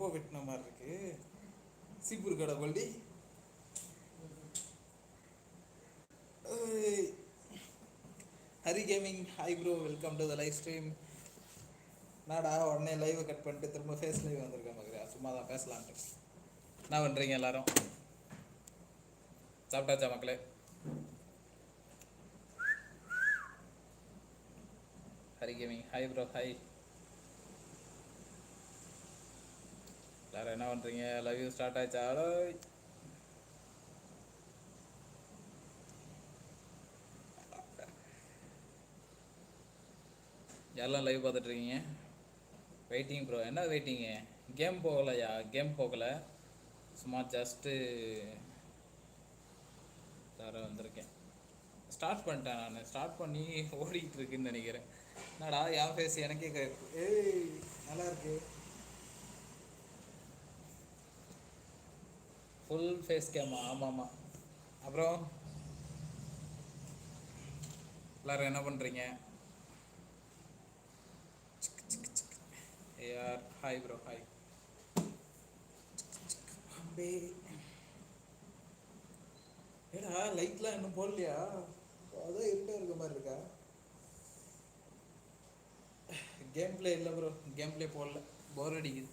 ரொம்ப வெட்டின மாதிரி இருக்கு. சீப்பூர் கடை பள்ளி Hari gaming hi bro welcome to the live stream நாடா உடனே லைவை கட் பண்ணிட்டு திரும்ப ஃபேஸ் லைவ் வந்திருக்கேன் மகரா சும்மா தான் பேசலான்ட்டு. என்ன பண்ணுறீங்க எல்லாரும்? சாப்பிட்டாச்சா மக்களே? Hari gaming hi bro hi எல்லாரும் என்ன பண்ணுறீங்க லவ் யூ ஸ்டார்ட் ஆச்சா. ஹலோ யாரெல்லாம் லைவ் பார்த்துட்டு இருக்கீங்க வெயிட்டிங் ப்ரோ என்ன வெயிட்டிங்கு கேம் போகலையா? கேம் போகல. சும்மா ஜஸ்ட்டு தர வந்திருக்கேன். ஸ்டார்ட் பண்ணிட்டேன் நான். ஸ்டார்ட் பண்ணி ஓடிக்கிட்டு இருக்குன்னு நினைக்கிறேன். என்னடா என் ஃபேஸ் எனக்கே ஏய் நல்லா இருக்கு. ஃபுல் ஃபேஸ் கேமா ஆமாம் ஆமாம் அப்புறம்? எல்லாரும் என்ன பண்ணுறீங்க AR hi bro hi Ambe. ஏடா லைட்லாம் இன்னும் போடலையா? அதான் இருட்டே இருக்க மாதிரி இருக்கா? கேம் பிளே இல்லை ப்ரோ கேம் பிளே போடல. போர் அடிக்குது.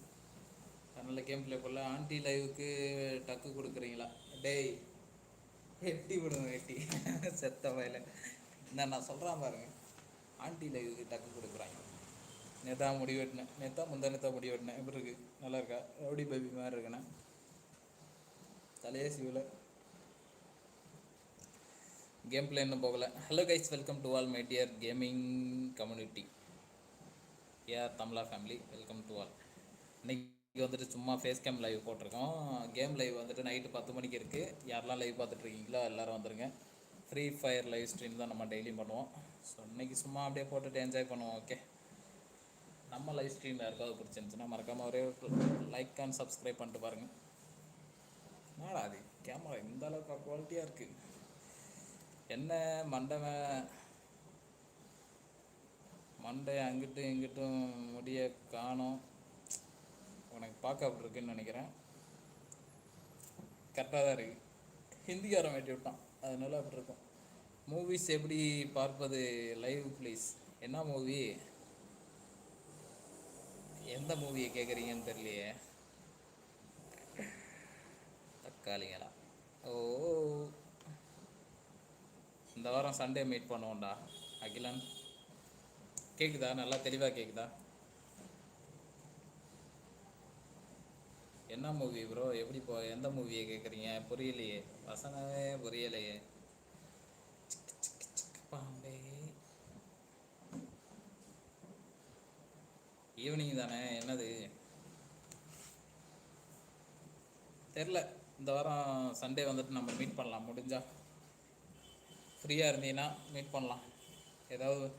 நல்ல கேம் பிளே பண்ணல. ஆண்டி லைவுக்கு டக்கு கொடுக்குறீங்களா? டேய் வெட்டி விடுங்க வெட்டி செத்த வயல. என்ன நான் சொல்கிறேன் பாருங்க. ஆண்டி லைவுக்கு டக்கு கொடுக்குறாங்க. நேத்தா முடி வெட்டினேன். நேத்தா முந்தா நேத்தா முடி வெட்டினேன். எப்படி இருக்கு? நல்லா இருக்கா? ரவுடி பேபி மாதிரி இருக்குண்ணே தலையே சிவில். கேம் பிளே இன்னும் போகலை. Hello guys welcome to all my dear gaming community AR Tamizha family welcome to all இன்னைக்கு வந்துட்டு சும்மா ஃபேஸ் கேம் லைவ் போட்டிருக்கோம். கேம் லைவ் வந்துட்டு நைட்டு பத்து மணிக்கு இருக்குது யாரெல்லாம் லைவ் பார்த்துட்ருக்கீங்களோ எல்லோரும் வந்துடுங்க வந்துருங்க. ஃப்ரீ ஃபயர் லைவ் ஸ்ட்ரீம் தான் நம்ம டெய்லியும் பண்ணுவோம். ஸோ இன்றைக்கி சும்மா அப்படியே போட்டுட்டு என்ஜாய் பண்ணுவோம். ஓகே நம்ம லைவ் ஸ்ட்ரீம் யாருக்காவது பிடிச்சிருந்துச்சுன்னா மறக்காமல் ஒரே லைக் அண்ட் சப்ஸ்கிரைப் பண்ணிட்டு பாருங்கள் என்னடா அது கேமரா இந்த அளவுக்கு குவாலிட்டியாக இருக்குது என்ன மண்டவன் மண்டை அங்கிட்டும் இங்கிட்டும் முடிய காணோம். உனக்கு பார்க்க அப்படி இருக்குன்னு நினைக்கிறேன். கரெக்டாக தான் இருக்கு. ஹிந்திக்காரன் வெட்டி விட்டான். அதனால அப்படி இருக்கும் மூவிஸ் எப்படி பார்ப்பது? லைவ் ப்ளீஸ் என்ன மூவி எந்த மூவியை கேட்குறீங்கன்னு தெரியலையே. தக்காளிங்களா? ஓ. இந்த வாரம் சண்டே மீட் பண்ணுவோம்டா அகிலன். கேட்குதா நல்லா தெளிவாக கேட்குதா என்ன மூவி ப்ரோ எப்படி போ எந்த மூவியை கேட்குறீங்க புரியலையே. வசனமே புரியலையே. பாம்பே. ஈவினிங் தானே? என்னது? தெரில. இந்த வாரம் சண்டே வந்துட்டு நம்ம மீட் பண்ணலாம். முடிஞ்சா. ஃப்ரீயாக இருந்தீங்கன்னா மீட் பண்ணலாம். ஏதாவது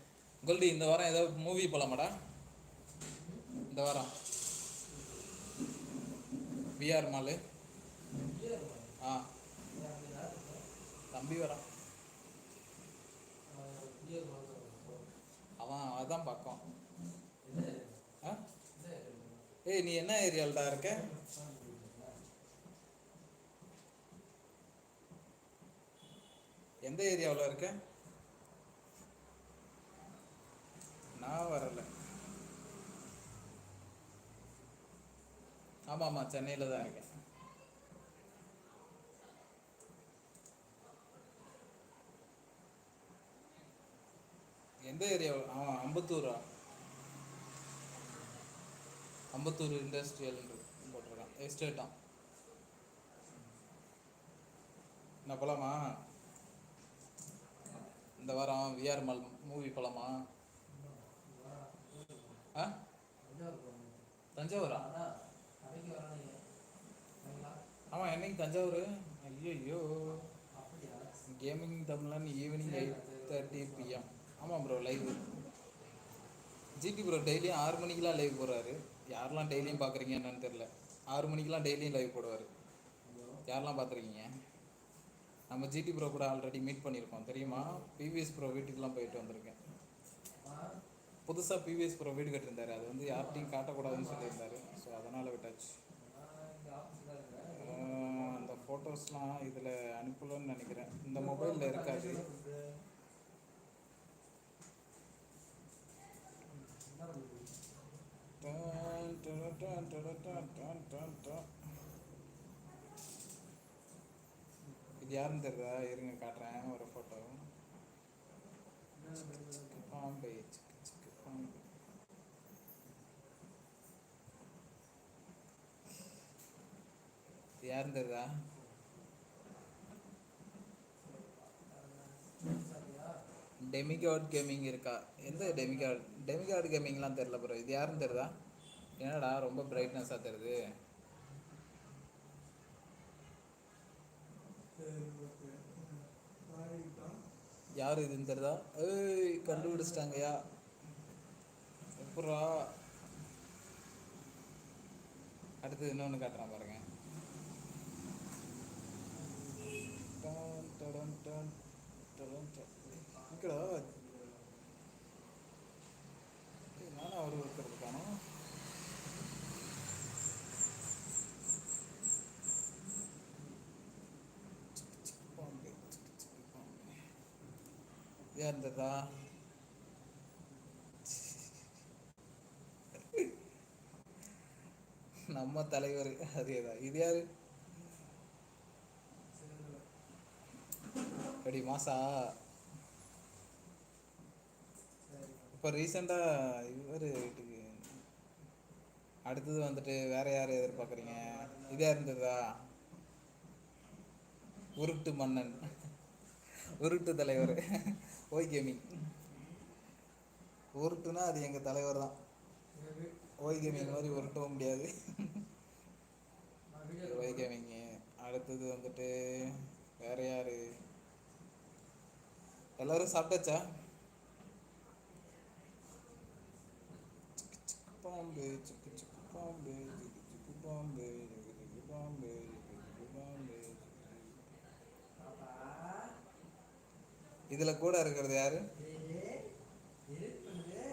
கோல்டி இந்த வாரம் ஏதாவது மூவி போகலாமாடா இந்த வாரம். விஆர் மாலு ஆ. தம்பி வரான் அவன் அதான் பக்கம். ஆ? ஏய் நீ என்ன ஏரியாலடா இருக்க? எந்த ஏரியாவில் இருக்க? நான் வரலை. ஆமாம் ஆமாம் சென்னையில் தான் இருக்கேன். எந்த ஏரியாவில் ஆமாம் அம்பத்தூரா? அம்பத்தூர் இண்டஸ்ட்ரியல் போட்டிருக்கான். எஸ்டேட்டான் என்ன போலாமா? இந்த வாரம் விஆர் மால் மூவி போலாமா? ஆ? தஞ்சாவூரா? ஆமாம் என்னைக்கு தஞ்சாவூர்? ஐயோ ஐயோ gaming Tamizhan evening eight thirty PM ஆமாம் ப்ரோ லைவ் ஜிடி ப்ரோ டெய்லியும் ஆறு மணிக்கெலாம் லைவ் போடுறாரு யாரெல்லாம் டெய்லியும் பார்க்குறீங்க என்னன்னு தெரில ஆறு மணிக்கெலாம் டெய்லியும் லைவ் போடுவார். யாரெல்லாம் பார்த்துருக்கீங்க நம்ம ஜிடி ப்ரோ கூட ஆல்ரெடி மீட் பண்ணியிருக்கோம் தெரியுமா? பிவிஎஸ் ப்ரோ வீட்டுக்கெலாம் போயிட்டு வந்திருக்கேன். புதுசாக பிவிஎஸ் ப்ரோ வீடு கட்டியிருந்தாரு. அது வந்து யார்கிட்டையும் காட்டக்கூடாதுன்னு சொல்லியிருந்தாரு. ஸோ அதனால் விட்டாச்சு. ஃபோட்டோஸ்லாம் இதில் அனுப்பலன்னு நினைக்கிறேன். இந்த மொபைலில் இருக்காது. இது யாருன்னு தெரியுதா? இருங்க காட்டுறேன் ஒரு ஃபோட்டோ பாம்பே சிக்கு சிக்கு பாம்பே டெமிகாட் கேமிங் இருக்கா? எந்த டெமிகாட் டெமிகாட் கேமிங்லாம் தெரில ப்ரோ இது யாருன்னு தெரியுதா? என்னடா ரொம்ப பிரைட்னஸாக தெரியுது. யார் இதுன்னு தெரியுதா? ஏய் கண்டுபிடிச்சிட்டாங்கய்யா. எப்பரா அடுத்து இன்னொன்று காட்டுறான் பாருங்க. டான் டான் டான். ఇక్కడ நானும் அவர் ஒருத்தர் நம்ம தலைவர் அதேதான் இது யாரு? எப்படி மாசா. இப்போ ரீசெண்டாக இவர் வீட்டுக்கு அடுத்தது வந்துட்டு வேற யார் எதிர்பார்க்குறீங்க? இதாக இருந்ததா? உருட்டு மன்னன். உருட்டு தலைவர். ஓய் கேமிங் உருட்டுனா அது எங்கள் தலைவர் தான். ஓய் கேமிங் மாதிரி உருட்டவும் முடியாது. ஓய் கேமிங்கு அடுத்தது வந்துட்டு வேற யார்? எல்லாரும் சாப்பிட்டாச்சா சிக்கு சிக்கு பாம்பு சிக்கு சிக்கு பாம்பு சிக்கு சிக்கு பாம்பு சிக்கு சிக்கு பாம்பு சிக்கு சிக்கு பாம்பு இதுல கூட இருக்கிறது யாரு?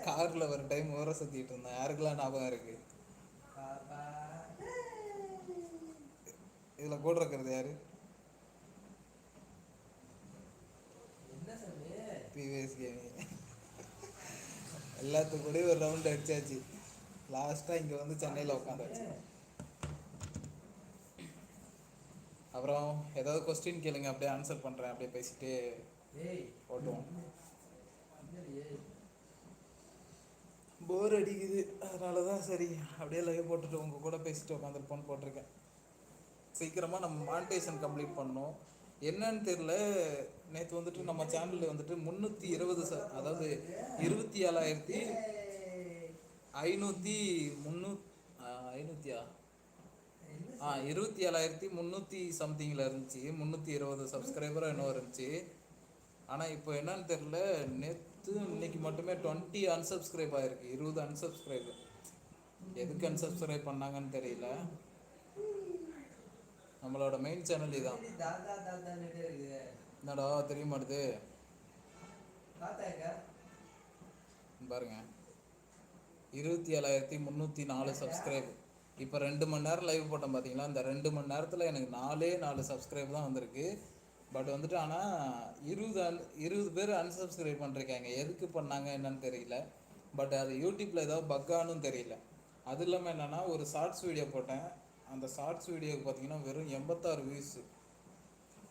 கார்ல ஒரு டைம் ஊற சுத்திட்டு இருந்தேன். யாருக்கெல்லாம் ஞாபகம் இருக்கு? இதுல கூட இருக்கிறது யாரு? பிவிஎஸ் கேமிங் எல்லாத்து கூடயும் ஒரு ரவுண்ட் அடிச்சாச்சு. லாஸ்ட்டாக இங்கே வந்து சென்னையில் உட்காந்தாச்சு அப்புறம் ஏதாவது கொஸ்டின் கேளுங்க அப்படியே ஆன்சர் பண்ணுறேன் அப்படியே பேசிட்டு ஓட்டுவோம். போர் அடிக்குது. அதனால தான் சரி அப்படியே லைவ் போட்டுட்டு உங்கள் கூட பேசிட்டு உட்காந்துருப்போன்னு போட்டிருக்கேன். சீக்கிரமாக நம்ம மானிட்டேஷன் கம்ப்ளீட் பண்ணோம் என்னன்னு தெரில நேற்று வந்துட்டு நம்ம சேனலில் வந்துட்டு முந்நூற்றி இருபது ச அதாவது இருபத்தி ஏழாயிரத்தி ஐநூற்றி முந்நூ ஐநூற்றியா ஆ இருபத்தி ஏழாயிரத்தி முந்நூற்றி சம்திங்கில் இருந்துச்சு. முந்நூற்றி இருபது சப்ஸ்கிரைபரும் இன்னும் இருந்துச்சு. ஆனால் இப்போ என்னன்னு தெரில நேற்று இன்னைக்கு மட்டுமே டுவெண்ட்டி unsubscribe ஆயிருக்கு. இருபது unsubscribe. எதுக்கு unsubscribe பண்ணாங்கன்னு தெரியல. நம்மளோட மெயின் சேனல் இதான். இருக்குது என்னடா தெரிய மாட்டுது. பாருங்க. இருபத்தி ஏழாயிரத்தி முந்நூற்றி நாலு சப்ஸ்கிரைப் இப்போ ரெண்டு மணி நேரம் லைவ் போட்டோம் பார்த்தீங்களா இந்த ரெண்டு மணி நேரத்தில் எனக்கு நாலே நாலு சப்ஸ்கிரைப் தான் வந்திருக்கு. பட் வந்துட்டு ஆனால் இருபது அன் இருபது பேர் அன்சப்ஸ்கிரைப் பண்ணிருக்காங்க எதுக்கு பண்ணாங்க என்னன்னு தெரியல. பட் அது யூடியூப்பில் ஏதாவது பக்கானும் தெரியல. அது இல்லாமல் என்னென்னா ஒரு ஷார்ட்ஸ் வீடியோ போட்டேன். அந்த ஷார்ட்ஸ் வீடியோக்கு பார்த்தீங்கன்னா வெறும் எண்பத்தாறு வியூஸ்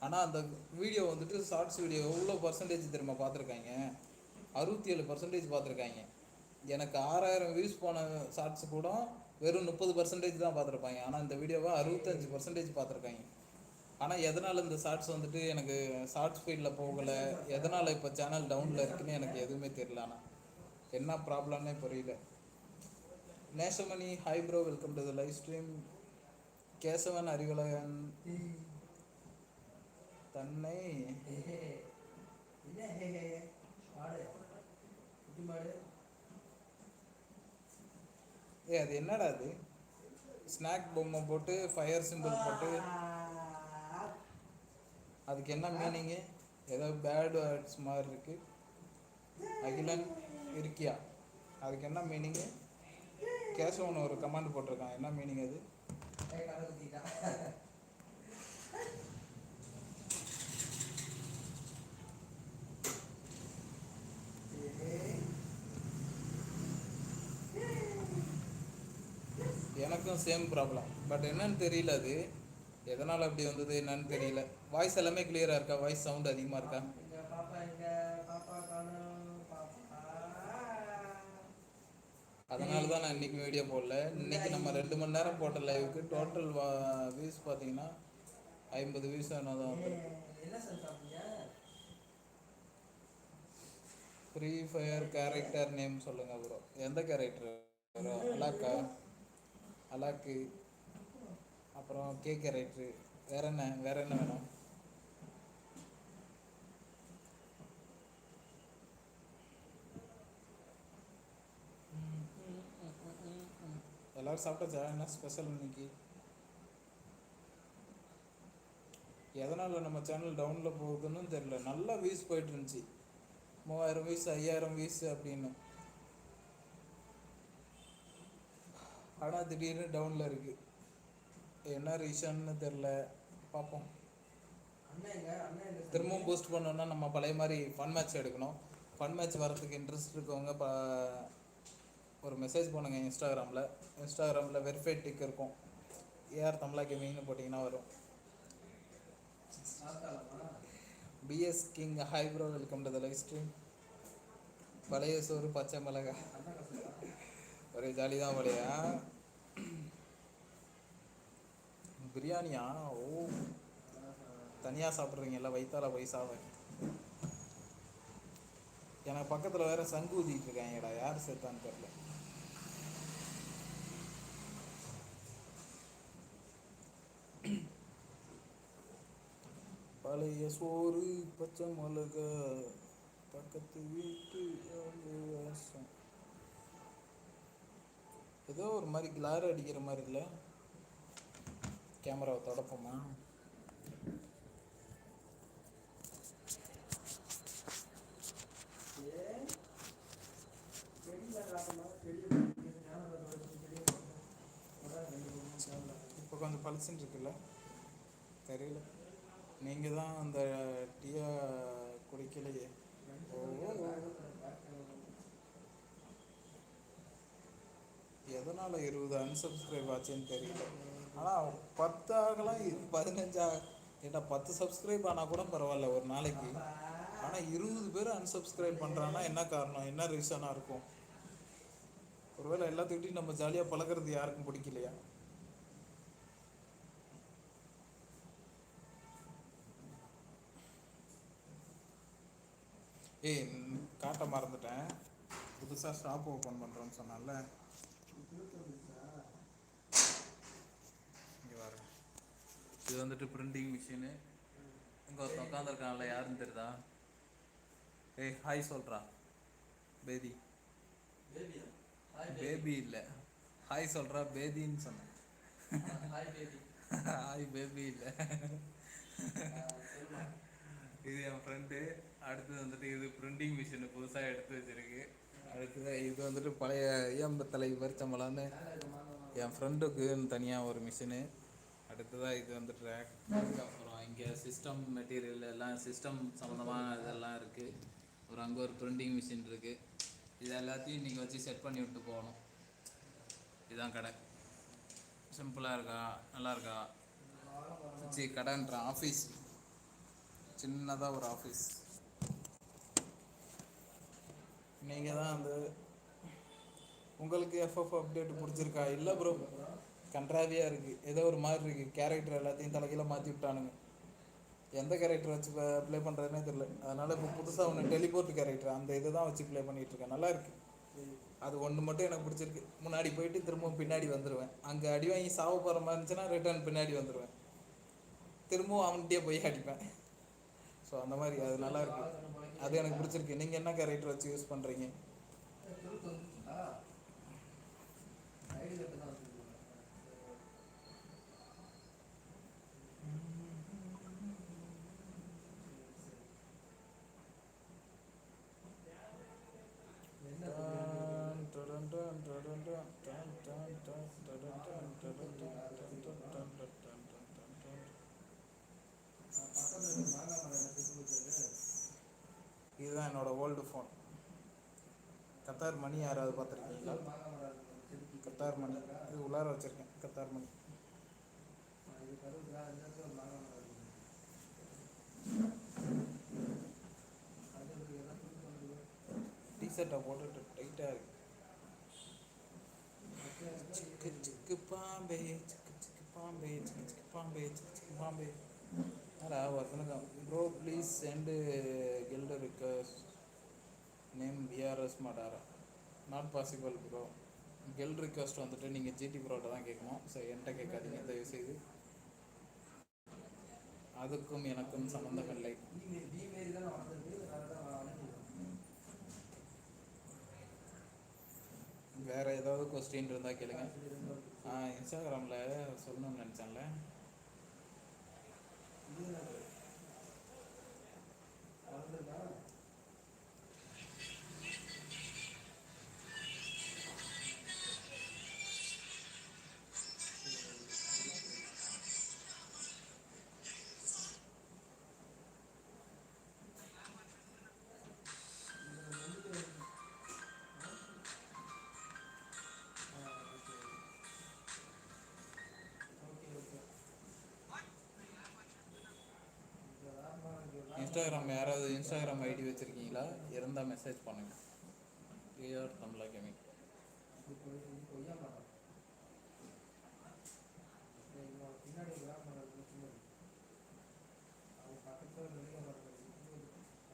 ஆனால் அந்த வீடியோ வந்துட்டு ஷார்ட்ஸ் வீடியோ எவ்வளோ பர்சன்டேஜ் தெரியுமா பார்த்துருக்காங்க அறுபத்தி ஏழு பர்சன்டேஜ் பார்த்துருக்காங்க எனக்கு ஆறாயிரம் வியூஸ் போன ஷார்ட்ஸ் கூட வெறும் முப்பது பர்சன்டேஜ் தான் பார்த்துருப்பாங்க. ஆனால் இந்த வீடியோவை அறுபத்தஞ்சு பர்சன்டேஜ் பார்த்துருக்காங்க. ஆனால் எதனால் இந்த ஷார்ட்ஸ் வந்துட்டு எனக்கு ஷார்ட்ஸ் ஃபீல்டில் போகலை? எதனால் இப்போ சேனல் டவுனில் இருக்குன்னு எனக்கு எதுவுமே தெரியல. ஆனால் என்ன ப்ராப்ளம்னே புரியல. Nesamani hi bro welcome to the live stream Kesavan Arivazhagan. தன்னை என்ன ஹே ஹே மாடு குட்டி மாடு ஏ அது என்னடா அது? ஸ்நாக் பொம்மை போட்டு ஃபயர் சிம்பிள் போட்டு. அதுக்கு என்ன மீனிங்கு ஏதோ பேட் வேர்ட்ஸ் மாதிரி இருக்கு. அகிலன் இருக்கியா? அதுக்கு என்ன மீனிங்கு கேசவன் ஒரு கமாண்ட் போட்டிருக்கான். என்ன மீனிங் அது ஏய் கடை குத்திட்டான் ஏய் எனக்கும் சேம் ப்ராப்ளம் பட் என்னன்னு தெரியல அது. எதனால் அப்படி வந்தது என்னன்னு தெரியல. வாய்ஸ் எல்லாமே கிளியராக இருக்கா? வாய்ஸ் சவுண்ட் அதிகமாக இருக்கா? அதனால தான் நான் இன்னைக்கு வீடியோ போடல. இன்னைக்கு நம்ம ரெண்டு மணி நேரம் போட்ட லைவுக்கு டோட்டல் வியூஸ் பார்த்தீங்கன்னா ஐம்பது வியூஸ் ஆனால் தான் வந்து ஃப்ரீ ஃபயர் கேரக்டர் நேம் சொல்லுங்கள் ப்ரோ எந்த கேரக்டர் ப்ரோ அலாக்கா அலாக்கு அப்புறம் கேக் ரைட்ரு வேற என்ன வேற என்ன வேணும்? எல்லாரும் சாப்பிட்டாச்சா? என்ன ஸ்பெஷல் இன்னைக்கு? எதனால் நம்ம சேனல் டவுனில் போகுதுன்னு தெரில நல்லா வியூஸ் போயிட்டு இருந்துச்சு. மூவாயிரம் வியூஸ் ஐயாயிரம் வியூஸ் அப்படின்னு. ஆனால் திடீர்னு டவுனில் இருக்குது என்ன ரீசன்னு தெரில பார்ப்போம் திரும்பவும் பூஸ்ட் பண்ணோன்னா நம்ம பழைய மாதிரி ஃபன் மேட்ச் எடுக்கணும். ஃபன் மேட்ச் வரதுக்கு இன்ட்ரெஸ்ட் இருக்கவங்க ப ஒரு மெசேஜ் பண்ணுங்க இன்ஸ்டாகிராமில் இன்ஸ்டாகிராமில் வெரிஃபைட் டிக் இருக்கும். ஏஆர் தமிழா கேமிங்னு போட்டிங்கன்னா வரும். PS king hi bro welcome to the live stream பழைய சோறு பச்சை மிளகா அண்ணன் கசடா ஒரே ஜாலி தான் பழையா பிரியாணியா ஓ. தனியாக சாப்பிட்றீங்கல்ல வயிற்றால போய் சாவ எனக்கு பக்கத்தில் வேற சங்கு ஊதிட்டு இருக்காங்கடா யார் சேர்த்தான்னு தெரியல. பழைய சோறு பச்சை மிளகா பக்கத்து வீட்டு வாசம். ஏதோ ஒரு மாதிரி கிளார் அடிக்கிற மாதிரி இல்லை? கேமராவை தொடப்போமா? இப்போ கொஞ்சம் பளிச்சுன்னு இருக்குல்ல? தெரியல. நீங்கள் தான் அந்த டீயா குடிக்கலையே. ஓ. எதனால் இருபது அன்சப்ஸ்கிரைப் ஆச்சுன்னு தெரியல. ஆனால் பத்தாகலாம் பதினஞ்சா ஏட்டா பத்து சப்ஸ்கிரைப் ஆனால் கூட பரவாயில்ல ஒரு நாளைக்கு. ஆனால் இருபது பேர் அன்சப்ஸ்கிரைப் பண்ணுறாங்கன்னா என்ன காரணம்? என்ன ரீசனாக இருக்கும்? ஒருவேளை எல்லாத்துக்கிட்டையும் நம்ம ஜாலியாக பழகுறது யாருக்கும் பிடிக்கலையா? ஏய் காட்ட மறந்துட்டேன். புதுசாக ஷாப் ஓப்பன் பண்ணுறோன்னு சொன்னால இது வந்துட்டு பிரிண்டிங் மிஷினு இங்கே ஒருத்தன் உட்காந்துருக்கான்ல யாருன்னு தெரியுதா? ஏய் ஹாய் சொல்கிறா பேதி பேபி இல்லை. ஹாய் சொல்கிறா பேதின்னு சொன்னேன். ஹாய் பேபி ஹாய் பேபி இல்லை. இது என் ஃப்ரெண்டு அடுத்தது வந்துட்டு இது பிரிண்டிங் மிஷின் புதுசாக எடுத்து வச்சிருக்கு. அடுத்தது இது வந்துட்டு பழைய ஈயம்பத்தலை பரிச்சம்பளான்னு என் ஃப்ரெண்டுக்குன்னு தனியாக ஒரு மிஷினு அடுத்ததாக இது வந்துட்டு ரேக் அப்புறம் இங்கே சிஸ்டம் மெட்டீரியல் எல்லாம் சிஸ்டம் சம்மந்தமாக இதெல்லாம் இருக்குது ஒரு அங்கே ஒரு ப்ரிண்டிங் மிஷின் இருக்குது இது எல்லாத்தையும் நீங்கள் வச்சு செட் பண்ணி விட்டு போகணும். இதுதான் கடை. சிம்பிளாக இருக்கா? நல்லா இருக்கா? சி கடைன்ற ஆஃபீஸ் சின்னதாக ஒரு ஆஃபீஸ் நீங்கள் தான் அந்த உங்களுக்கு எஃப்எஃப் அப்டேட் பிடிச்சிருக்கா இல்லை ப்ரோ கன்றாவியாக இருக்குது ஏதோ ஒரு மாதிரி இருக்குது கேரக்டர் எல்லாத்தையும் தலைகீழ மாற்றி விட்டானுங்க. எந்த கேரக்டர் வச்சு ப்ளே பண்ணுறதுனே தெரில அதனால் இப்போ புதுசாக ஒன்று டெலிபோர்ட் கேரக்டர் அந்த இதை தான் வச்சு ப்ளே இருக்கேன். நல்லா இருக்குது அது ஒன்று மட்டும் எனக்கு பிடிச்சிருக்கு. முன்னாடி போயிட்டு திரும்பவும் பின்னாடி வந்துடுவேன் அங்கே அடி வாங்கி சாவ போகிற மாதிரி இருந்துச்சுன்னா ரிட்டர்ன் பின்னாடி வந்துடுவேன் திரும்பவும் அவன்கிட்டயே போய் அடிப்பேன். ஸோ அந்த மாதிரி. அது நல்லா இருக்கு. அது எனக்கு பிடிச்சிருக்கு. நீங்கள் என்ன கேரக்டர் வச்சு யூஸ் பண்ணுறீங்க ஐடி கட்டு தான் இதுதான் என்னோட ஓல்டு ஃபோன் கத்தார் மணி யாராவது பார்த்துருக்கீங்களா? கத்தார் மணி. இது உள்ளார வச்சிருக்கேன் கத்தார் மணி. அது டிஷர்ட்டை போட்டுட்டு டைட்டாக இருக்கு. சிக்கு சிக்கு பாம்பே சிக்கு சிக்கு பாம்பே சிக்கு சிக்கு பாம்பே சிக்கு சிக்கு பாம்பே. ஹலோ வணக்கம். Bro please send guild request name VRS மடாரா not possible bro guild request வந்துட்டு நீங்கள் ஜிடி ப்ரோட்ட தான் கேட்கணும். ஸோ என்கிட்ட கேட்காதீங்க தயவு செய்து அதுக்கும் எனக்கும் சம்மந்தம் இல்லை. வேறு ஏதாவது கொஸ்டின் இருந்தால் கேளுங்க. இன்ஸ்டாகிராமில் சொல்லணும்னு நினச்சேன்ல. இது என்னது? இன்ஸ்டாகிராம் யாராவது இன்ஸ்டாகிராம் ஐடி வச்சுருக்கீங்களா? இருந்தால் மெசேஜ் பண்ணுங்கள் ஏஆர் தமிழா கேமிங்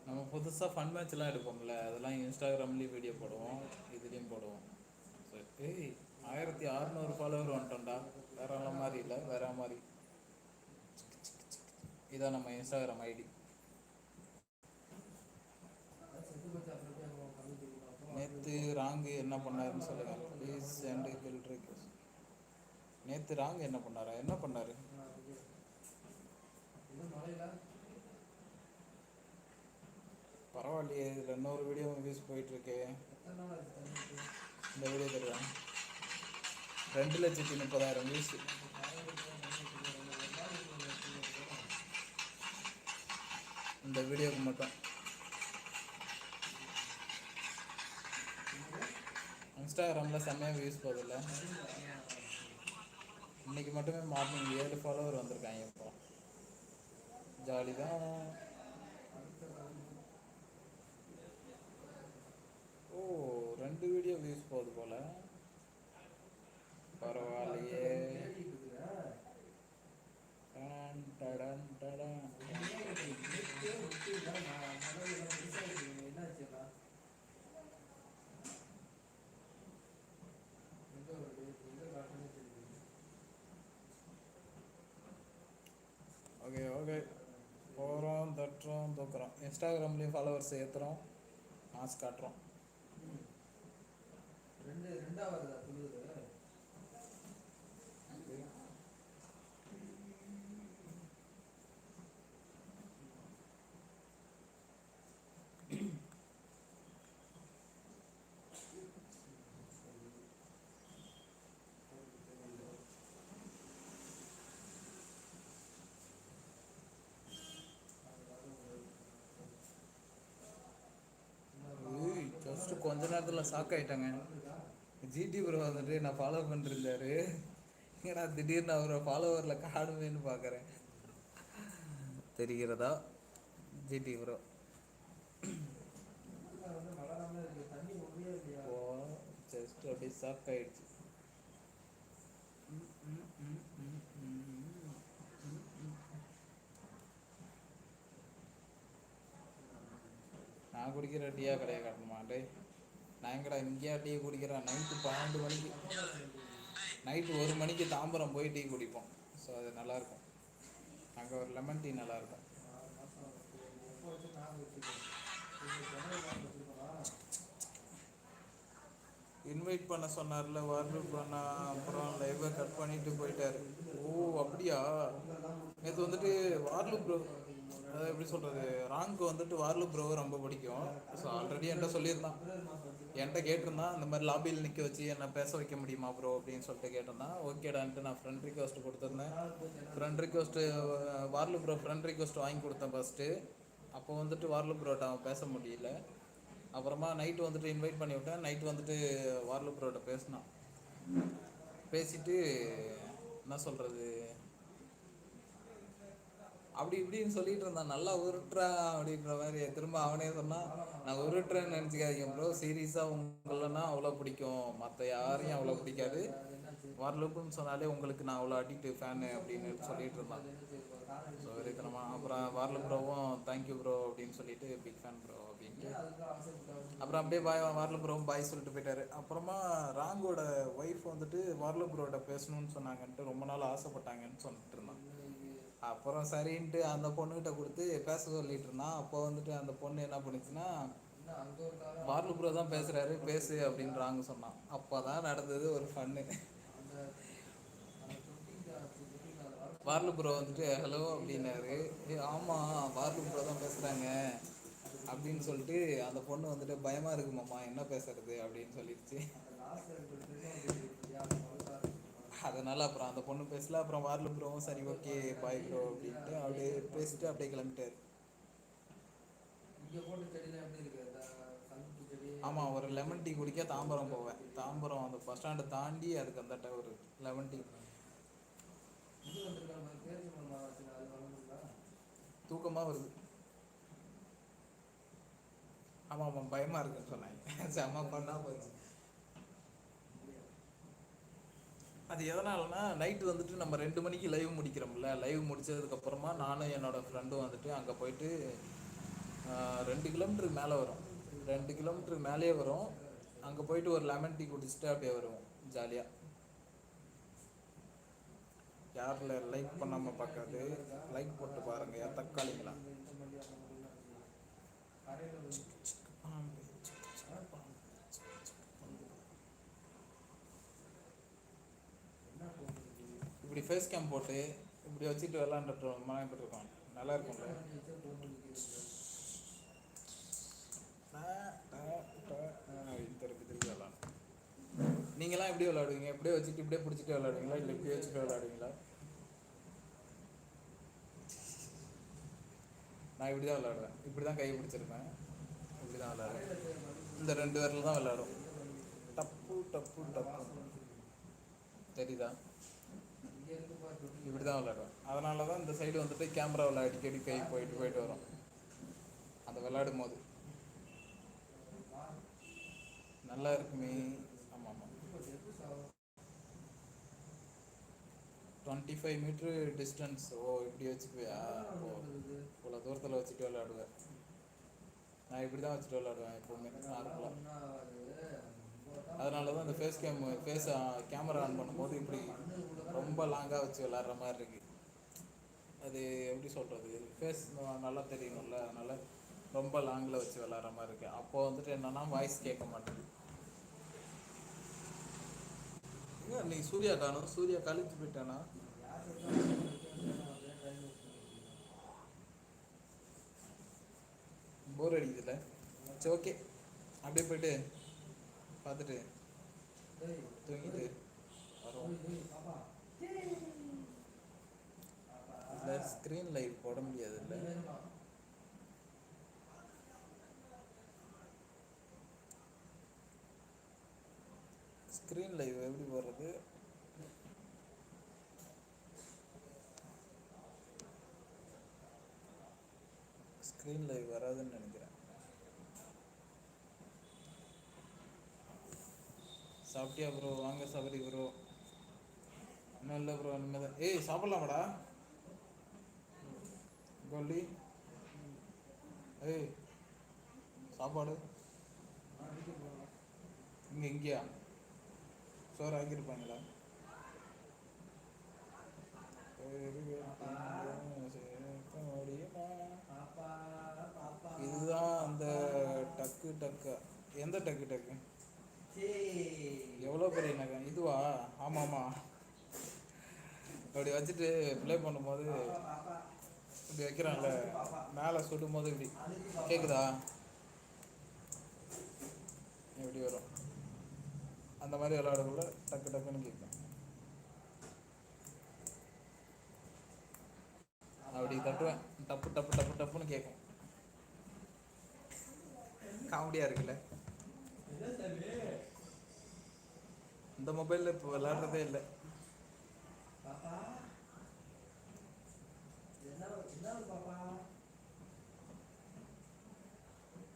நம்ம புதுசாக ஃபன் மேட்ச்லாம் எடுப்போம்ல. அதெல்லாம் இன்ஸ்டாகிராம்லேயும் வீடியோ போடுவோம் இதுலேயும் போடுவோம். ஏய் ஆயிரத்தி அறநூறு ஃபாலோவர் வந்துட்டோம்டா. வேற மாதிரி இல்லை வேற மாதிரி. இதான் நம்ம இன்ஸ்டாகிராம் ஐடி அது செத்து போச்சு அப்புறம் போய் அவங்க கம்மி தெரியும் நேற்று ராங்கு என்ன பண்ணாருன்னு சொல்லுங்க. ப்ளீஸ் அண்ட் பில் ரிக்வஸ்ட் நேற்று ராங்கு என்ன பண்ணாரா? என்ன பண்ணாரு? பரவாயில்லையே இதில் இன்னொரு வீடியோ வியூஸ் போயிட்டுருக்கே. இந்த வீடியோ தருவேன் ரெண்டு லட்சத்தி முப்பதாயிரம் வியூஸ் இந்த வீடியோக்கு மட்டும். இன்ஸ்டாகிராமில் செம்மையாக வியூஸ் போகுதுல்ல. இன்னைக்கு மட்டுமே மார்னிங் ஏழு ஃபாலோவர் வந்திருக்காங்க இப்போ. ஜாலி தான் ஓ ரெண்டு வீடியோ வியூஸ் போகுது போல பரவாயில்லையே டன் டடன் டடன். வாழ்க்கை போகிறோம் தட்டுறோம் தூக்குறோம். இன்ஸ்டாகிராம்லேயும் ஃபாலோவர்ஸ் ஏற்றுறோம் மாஸ்க் காட்டுறோம். ரெண்டு ரெண்டாவது வருதா துளுது ஏய் ஜஸ்ட் கொஞ்ச நேரத்தில் ஷாக் ஆகிட்டாங்க ஜிடி ப்ரோ வந்துட்டு நான் ஃபாலோ பண்ணிருந்தாரு ஏன்னா திடீர்னு அவரை ஃபாலோவரில் காணுமேன்னு பார்க்குறேன் தெரிகிறதா? ஜிடி ப்ரோ ஓ ஜஸ்ட் அப்படியே ஷாக் ஆகிடுச்சு ம், ம், ம், நான் குடிக்கிற டீயா கடையை காட்டணுமா டேய் நான் எங்கடா இங்கேயா டீ குடிக்கிறேன் நைட்டு பன்னெண்டு மணிக்கு நைட்டு ஒரு மணிக்கு தாம்பரம் போய் டீ குடிப்போம். ஸோ அது நல்லாயிருக்கும். அங்கே ஒரு லெமன் டீ நல்லாயிருக்கும். இன்வைட் பண்ண சொன்னார்ல வரல பண்ண அப்புறம் லைவை கட் பண்ணிட்டு போயிட்டாரு. ஓ அப்படியா? நேற்று வந்துட்டு வார்லு ப்ரோ அதாவது எப்படி சொல்கிறது ராங்க்கு வந்துட்டு வார்லு ப்ரோவை ரொம்ப பிடிக்கும். ஸோ ஆல்ரெடி என்கிட்ட சொல்லியிருந்தான். என்கிட்ட கேட்டிருந்தான் இந்த மாதிரி லாபியில் நிற்க வச்சு என்ன பேச வைக்க முடியுமா ப்ரோ அப்படின்னு சொல்லிட்டு கேட்டிருந்தான். ஓகேடான்ட்டு நான் ஃப்ரெண்ட் ரிக்வஸ்ட் கொடுத்துருந்தேன். ஃப்ரெண்ட் ரிக்வஸ்ட்டு வார்லு ப்ரோ ஃப்ரெண்ட் ரிக்வஸ்ட் வாங்கி கொடுத்தேன் ஃபஸ்ட்டு அப்போ வந்துட்டு வார்லு ப்ரோட்ட அவன் பேச முடியல. அப்புறமா நைட்டு வந்துட்டு இன்வைட் பண்ணி விட்டேன். நைட்டு வந்துட்டு வார்லு ப்ரோட்ட பேசினான். பேசிட்டு என்ன சொல்கிறது அப்படி இப்படின்னு சொல்லிட்டு இருந்தான். நல்லா உருட்டுறா அப்படின்ற மாதிரி. திரும்ப அவனே சொன்னான் நான் உருட்டுறேன்னு நினச்சிக்காதீங்க ப்ரோ சீரியஸாக உங்களன்னா அவ்வளோ பிடிக்கும். மற்ற யாரையும் அவ்வளோ பிடிக்காது. வரலுக்குன்னு சொன்னாலே உங்களுக்கு நான் அவ்வளோ அடிக்ட் ஃபேனு அப்படின்னு சொல்லிட்டு இருந்தான். ஸோ வெறித்தனமா. அப்புறம் வார்லு ப்ரோவும் தேங்க்யூ ப்ரோ அப்படின்னு சொல்லிட்டு பிக் ஃபேன் ப்ரோ அப்படின்ட்டு. அப்புறம் அப்படியே பாய் வார்லு ப்ரோவும் பாய் சொல்லிட்டு போயிட்டாரு. அப்புறமா ராங்கோட ஒய்ஃப் வந்துட்டு வார்லு ப்ரோட பேசணும்னு சொன்னாங்கன்ட்டு ரொம்ப நாள் ஆசைப்பட்டாங்கன்னு சொல்லிட்டு இருந்தான். அப்புறம் சரின்ட்டு அந்த பொண்ணுகிட்ட கொடுத்து பேச சொல்லிட்டு இருந்தான். அப்போ வந்துட்டு அந்த பொண்ணு என்ன பண்ணுச்சுன்னா பார்லு ப்ரோ தான் பேசுறாரு பேசு அப்படின்றாங்க சொன்னான். அப்போ தான் நடந்தது ஒரு ஃபன்னு பார்லு ப்ரோ வந்துட்டு ஹலோ அப்படின்னாரு. ஏ ஆமாம் பார்லு ப்ரோ தான் பேசுகிறாங்க அப்படின்னு சொல்லிட்டு அந்த பொண்ணு வந்துட்டு பயமாக இருக்குமாம்மா என்ன பேசுறது? அப்படின்னு சொல்லிடுச்சு. அதனால அப்புறம் அந்த பொண்ணு பேசல. அப்புறம் வார்லு ப்ரோவும் சரி ஓகே பாய் ப்ரோ அப்படின்ட்டு அப்படியே பேசிட்டு அப்படியே கிளம்பிட்டாரு. ஆமாம் ஒரு லெமன் டீ குடிக்க தாம்பரம் போவேன். தாம்பரம் அந்த பஸ் ஸ்டாண்டை தாண்டி அதுக்கு அந்த ஒரு லெமன் டீ தூக்கமாக வருது. ஆமாம் ஆமாம் பயமாக இருக்குன்னு சொன்னாங்க. செம்ம பண்ணா போச்சு. அது எதனாலனா நைட்டு வந்துட்டு நம்ம ரெண்டு மணிக்கு லைவ் முடிக்கிறோம்ல. லைவ் முடிச்சதுக்கப்புறமா நானும் என்னோட ஃப்ரெண்டும் வந்துட்டு அங்கே போயிட்டு ரெண்டு கிலோமீட்டருக்கு மேலே வரும். ரெண்டு கிலோமீட்டருக்கு மேலேயே வரும். அங்கே போயிட்டு ஒரு லெமன் டீ குடிச்சிட்டு அப்படியே வருவோம் ஜாலியாக யாரில் லைக் பண்ணாமல் பார்க்காது. லைக் போட்டு பாருங்கள் தக்காளிங்களா இப்படி ஃபேஸ் கேம் போட்டு இப்படி வச்சுட்டு விளாண்டுட்டு எப்படி இருக்கும் நல்லா இருக்கும்ல? அப்படின்னு திருப்பி திருப்பி நீங்களாம் எப்படி விளாடுவீங்க? இப்படியே வச்சுட்டு இப்படியே பிடிச்சிட்டு விளாடுவீங்களா? இல்லை இப்படியே வச்சுட்டு விளாடுவீங்களா? நான் இப்படி தான் விளாடுவேன். இப்படி தான் கை பிடிச்சிருப்பேன். இப்படி தான் விளாடுவேன். இந்த ரெண்டு பேரில் தான் விளாடும். டப்பு டப்பு டப்பு. தெரியுதா? இப்படி தான் விளாடுவேன் அதனால தான் இந்த சைடு வந்துட்டு கேமராவில் அடிக்கடி கை போயிட்டு போயிட்டு வரும். அந்த விளாடும் போது நல்லா இருக்குமே. ஆமாம் ஆமாம் டுவெண்ட்டி ஃபைவ் மீட்ரு டிஸ்டன்ஸ் ஓ இப்படி வச்சுக்குவியா? ஓ இவ்வளோ தூரத்தில் வச்சுட்டு விளையாடுவேன் நான் இப்படி தான் வச்சுட்டு விளையாடுவேன் எப்போவுமே. நார்மலாக அதனால தான் இந்த face cam face camera on பண்ணும்போது இப்படி ரொம்ப லாங்காக வச்சு விளாட்ற மாதிரி இருக்கு. அது எப்படி சொல்கிறது ஃபேஸ் நல்லா தெரியணும்ல. அதனால ரொம்ப லாங்கில் வச்சு விளாட்ற மாதிரி இருக்கு. அப்போ வந்துட்டு என்னன்னா வாய்ஸ் கேட்க மாட்டேங்குது ஏங்க நீ சூர்யா காணும் சூர்யா கழிச்சு போயிட்டானா? போர் அடிக்குதுல்ல? சரி ஓகே அப்படியே போயிட்டு பார்த்துட்டு தூங்கிட்டு வரோம் இல்லை ஸ்க்ரீன் லைவ் போட முடியாது இல்லை. ஸ்க்ரீன் லைவ் எப்படி போடுறது? ஸ்க்ரீன் லைவ் வராதுன்னு நினைக்கிறேன். சாப்பிட்டியா ப்ரோ வாங்க சபரி ப்ரோ இன்னும் இல்லை ப்ரோ இனிமேல் தான் ஏய் சாப்பிட்லாமாடா? கோல்டி ஏய் சாப்பாடு. இங்கே இங்கேயா? சோறு ஆக்கியிருப்பாங்களா இதுதான் அந்த டக்கு டக்கு. எந்த டக்கு டக்கு? எவ்வளோ பெரிய நகை? இதுவா? ஆமாம். ஆமாம் அப்படி வச்சுட்டு ப்ளே பண்ணும்போது இப்படி வைக்கிறான்ல. மேலே சுடும் போது இப்படி. கேட்குதா இப்படி வரும். அந்த மாதிரி விளையாடக்குள்ள டக்கு டக்குன்னு கேட்கும் அப்படி தட்டுவேன். டப்பு டப்பு டப்பு டப்புன்னு கேட்கும் காமெடியாக இருக்குல்ல? இந்த மொபைல்ல இப்போ விளையாடுறதே இல்லை. பாப்பா என்ன பாப்பா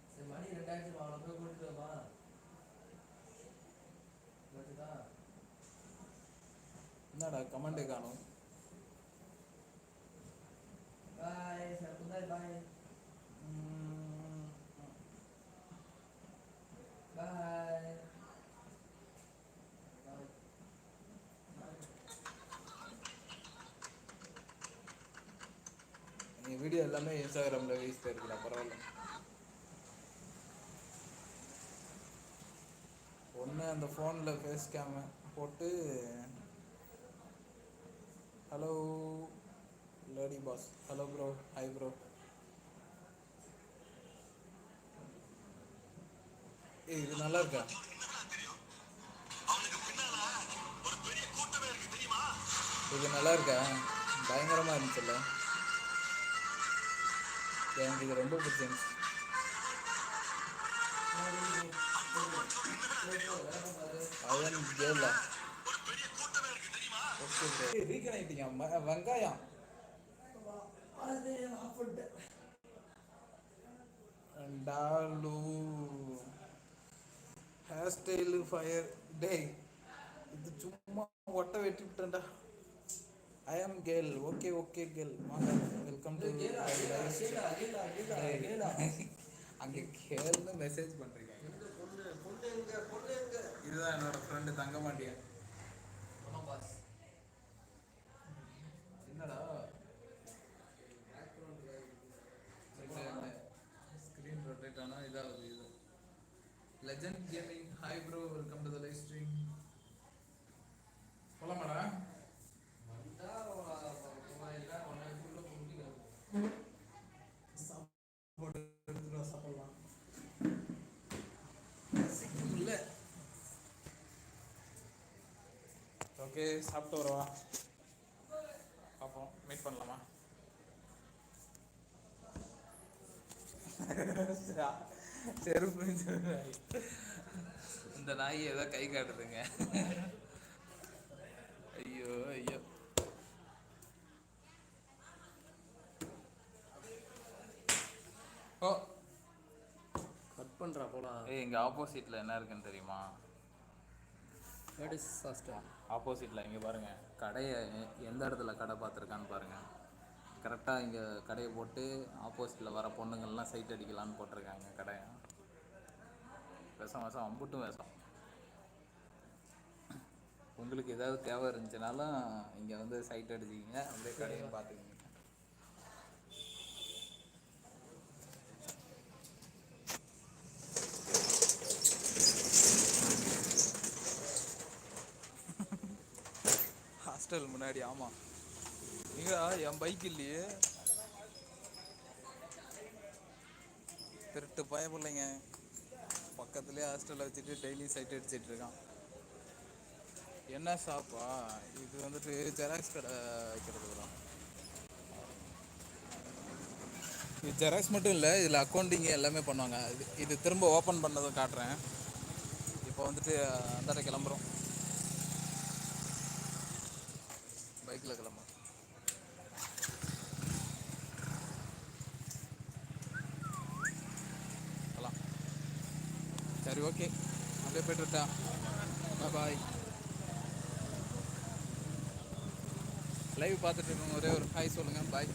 சரி மணி ரெண்டாயிரத்தி அவனை போய் கூட்டிட்டு என்னடா கமெண்டே காணும் பாய் சர்க்குந்தாய் பாய் பாய் என் வீடியோ எல்லாமே இன்ஸ்டாகிராமில் வீஸ் போயிருக்குடா பரவாயில்ல ஒன்று அந்த ஃபோனில் ஃபேஸ் கேம போட்டு hello lady boss hello bro hi bro ஏய் இது நல்லா இருக்கா இது நல்லா இருக்கா பயங்கரமா இருந்துச்சுல்ல எனக்கு இது ரொம்ப பிடிச்சிருந்துச்சு. அவன் கேர்லா வெங்காயம். டாலு ஹேர் ஸ்டைலு ஃபயர் டே இது சும்மா ஒட்ட வெட்டி விட்டேன்டா I am girl okay okay girl வாங்க வெல்கம் டு அங்கே கேள்னு மெசேஜ் பண்ணுறீங்க இதுதான் என்னோட ஃப்ரெண்டு தங்க மாட்டியன் ஆமாம் பாஸ். என்னடா? ஸ்க்ரீன் ரொட்டேட் ஆனால் இதாகுது இது. Legend gaming hi bro welcome to the live stream போலாமாடா வந்தா எல்லாம் ஒன்றா உள்ள முடிக்கலாம் சாப்பாடு எடுத்துட்டு வா, சாப்பிடலாம் சிக்கும் இல்லை ஓகே சாப்பிட்டு வரவா. பார்ப்போம் மீட் பண்ணலாமா? செருப்பு இந்த நாய் ஏதோ கை காட்டுதுங்க. ஐயோ ஐயோ. ஓ. கட் பண்ணுறா போலாம் ஏய் இங்கே ஆப்போசிட்டில் என்ன இருக்குன்னு தெரியுமா? வாட் இஸ் ஆப்போசிட்டில் இங்கே பாருங்கள் கடையை எந்த இடத்துல கடை பார்த்துருக்கான்னு பாருங்கள் கரெக்டாக இங்கே கடையை போட்டு ஆப்போசிட்டில் வர பொண்ணுங்கள்லாம் சைட் அடிக்கலான்னு போட்டிருக்காங்க கடையை. விஷம் விஷம் அம்புட்டும் விஷம். உங்களுக்கு ஏதாவது தேவை இருந்துச்சுனாலும் இங்கே வந்து சைட் அடிச்சிக்கிங்க அப்படியே கடையை பார்த்துக்கிங்க ஹாஸ்டல் முன்னாடி ஆமாம் இங்க என் பைக் இல்லையே. திருட்டு பயப்பில்லைங்க பக்கத்துலேயே ஹாஸ்டலில் வச்சுட்டு டெய்லி சைட் அடிச்சிட்டு இருக்கான். என்ன ஷாப்பா இது வந்துட்டு ஜெராக்ஸ் கடை வைக்கிறது தான் இது ஜெராக்ஸ் மட்டும் இல்லை இதில் அக்கௌண்டிங் எல்லாமே பண்ணுவாங்க. இது இது திரும்ப ஓப்பன் பண்ணதும் காட்டுறேன். இப்போ வந்துட்டு அந்தாண்ட கிளம்புறோம். பைக்கில் சரி ஓகே. அப்படியே போய்ட்டுட்டா பாய் லைவ் பார்த்துட்டு இருக்கவங்க ஒரே ஒரு ஹாய் சொல்லுங்கள் பாய்